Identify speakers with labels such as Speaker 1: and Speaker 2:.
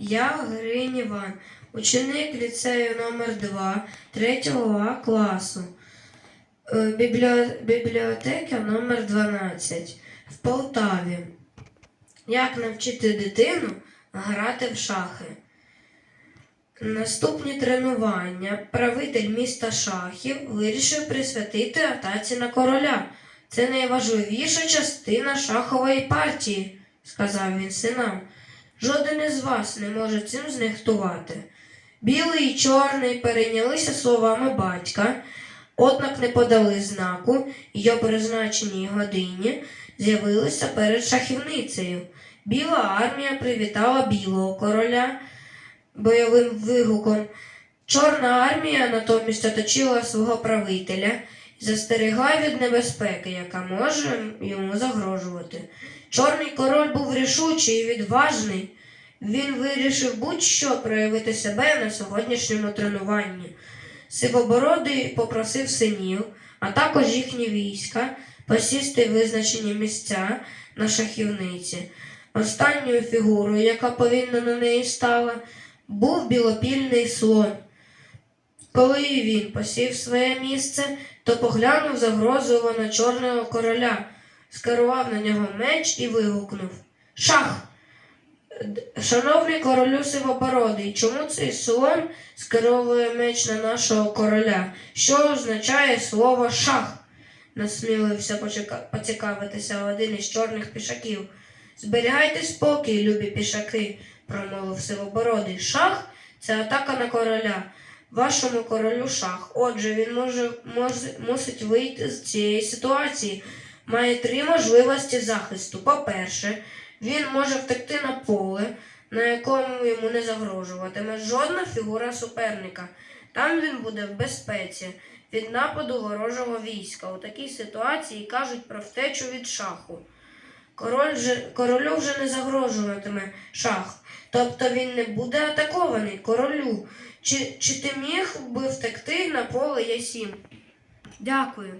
Speaker 1: Я Гринь Іван, ученик ліцею номер 2 3 А класу, е, бібліо- бібліотека номер 12 в Полтаві. Як навчити дитину грати в шахи? Наступні тренування правитель міста шахів вирішив присвятити атаці на короля. Це найважливіша частина шахової партії, сказав він синам. Жоден із вас не може цим знехтувати. Білий і чорний перейнялися словами батька, однак не подали знаку, і о призначеній годині з'явилися перед шахівницею. Біла армія привітала білого короля бойовим вигуком. Чорна армія натомість оточила свого правителя і від небезпеки, яка може йому загрожувати. Чорний король був рішучий і відважний. Він вирішив будь-що проявити себе на сьогоднішньому тренуванні. Сивобородий попросив синів, а також їхні війська посісти визначені місця на шахівниці. Останньою фігурою, яка повільно на неї стала, був білопільний слон. Коли він посів своє місце, то поглянув загрозливо на чорного короля, скерував на нього меч і вигукнув Шах! Шановний королю Сивобородий, чому цей слон скеровує меч на нашого короля? Що означає слово шах? насмілився поцікавитися один із чорних пішаків. Зберігайте спокій, любі пішаки, промовив Сивобородий. Шах це атака на короля. Вашому королю шах. Отже, він може, може мусить вийти з цієї ситуації. Має три можливості захисту. По-перше, він може втекти на поле, на якому йому не загрожуватиме жодна фігура суперника. Там він буде в безпеці від нападу ворожого війська. У такій ситуації кажуть про втечу від шаху. Король же, королю вже не загрожуватиме шах, тобто він не буде атакований королю. Чи, чи ти міг би втекти на поле Ясім? Дякую.